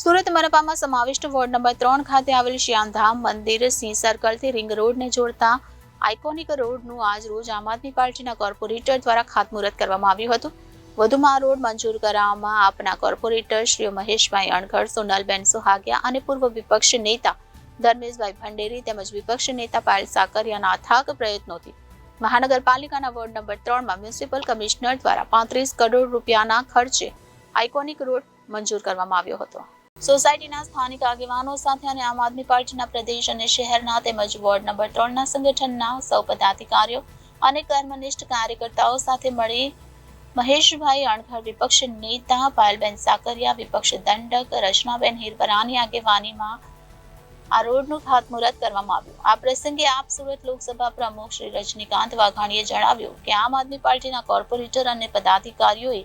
સુરત મનપામાં સમાવિષ્ટ ward number ત્રણ ખાતે આવેલ શ્યામધામ મંદિર સિંહ સર્કલથી રિંગ રોડને જોડતા આઇકોનિક રોડનું આજ રોજ આમ આદમી પાર્ટીના કોર્પોરેટર દ્વારા ખાતમુહૂર્ત કરવામાં આવ્યું હતું. વધુમાં આ રોડ મંજૂર કરાવવામાં આપના કોર્પોરેટર શ્રી મહેશભાઈ અણઘડ, સોનલબેન સુહાગિયા અને પૂર્વ વિપક્ષ નેતા ધર્મેશભાઈ ભંડેરી તેમજ વિપક્ષ નેતા પાયલ સાકરિયાના અથાગ પ્રયત્નોથી મહાનગરપાલિકાના વોર્ડ નંબર ત્રણમાં મ્યુનિસિપલ કમિશનર દ્વારા પાંત્રીસ કરોડ રૂપિયાના ખર્ચે આઇકોનિક રોડ મંજૂર કરવામાં આવ્યો હતો. સોસાયટીના સ્થાનિક આગેવાનો સાથે અને આમ આદમી પાર્ટીના પ્રદેશ અને શહેરના તેમજ વોર્ડ નંબર ત્રણના સંગઠનના સૌ પદાધિકારીઓ અને કર્મનિષ્ઠ કાર્યકર્તાઓ સાથે મળી મહેશભાઈ અણઘડ વિપક્ષ નેતા, પાયલબેન સાકરિયા, વિપક્ષ દંડક, રચનાબેન હિરપરાની આગેવાનીમાં આ રોડનું ખાતમુહૂર્ત કરવામાં આવ્યું. આ પ્રસંગે આપ સુરત લોકસભા પ્રમુખ શ્રી રજનીકાંત વાઘાણીએ જણાવ્યું કે આમ આદમી પાર્ટીના કોર્પોરેટર અને પદાધિકારીઓએ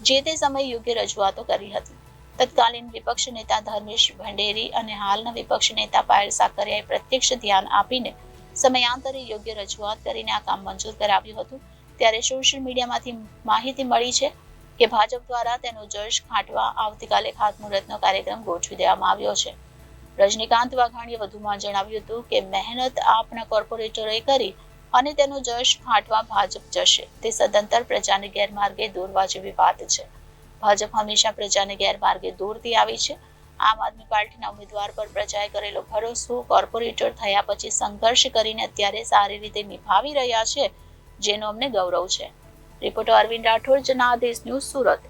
જે તે સમયે યોગ્ય રજૂઆતો કરી હતી. તત્કાલીન વિપક્ષ નેતા ધર્મેશ ભંડેરી અને હાલના વિપક્ષ નેતા પાયલ સાકરિયાએ પ્રત્યક્ષ ધ્યાન આપીને સમયાંતરે યોગ્ય રજૂઆત કરીને આ કામ મંજૂર કરાવ્યું હતું. ત્યારે સોશિયલ મીડિયામાંથી માહિતી મળી છે કે ભાજપ દ્વારા તેનો જશ ખાંટવા આવતીકાલે ખાતમુહૂર્તનો કાર્યક્રમ ગોઠવી દેવામાં આવ્યો છે. રજનીકાંત વાઘાણીએ વધુમાં જણાવ્યું હતું કે મહેનત આપના કોર્પોરેટરોએ કરી અને તેનો જશ ખાંટવા ભાજપ જશે. તે સદંતર પ્રજાને ગેરમાર્ગે દોરવા જેવી વાત છે. ભાજપ હંમેશા પ્રજાને ગેરમાર્ગે દોરતી આવી છે. આમ આદમી પાર્ટીના ઉમેદવાર પર પ્રજાએ કરેલો ભરોસો કોર્પોરેટર થયા પછી સંઘર્ષ કરીને અત્યારે સારી રીતે નિભાવી રહ્યા છે, જેનો અમને ગૌરવ છે. Reporter Arvind Rathod, Janadesh news Surat.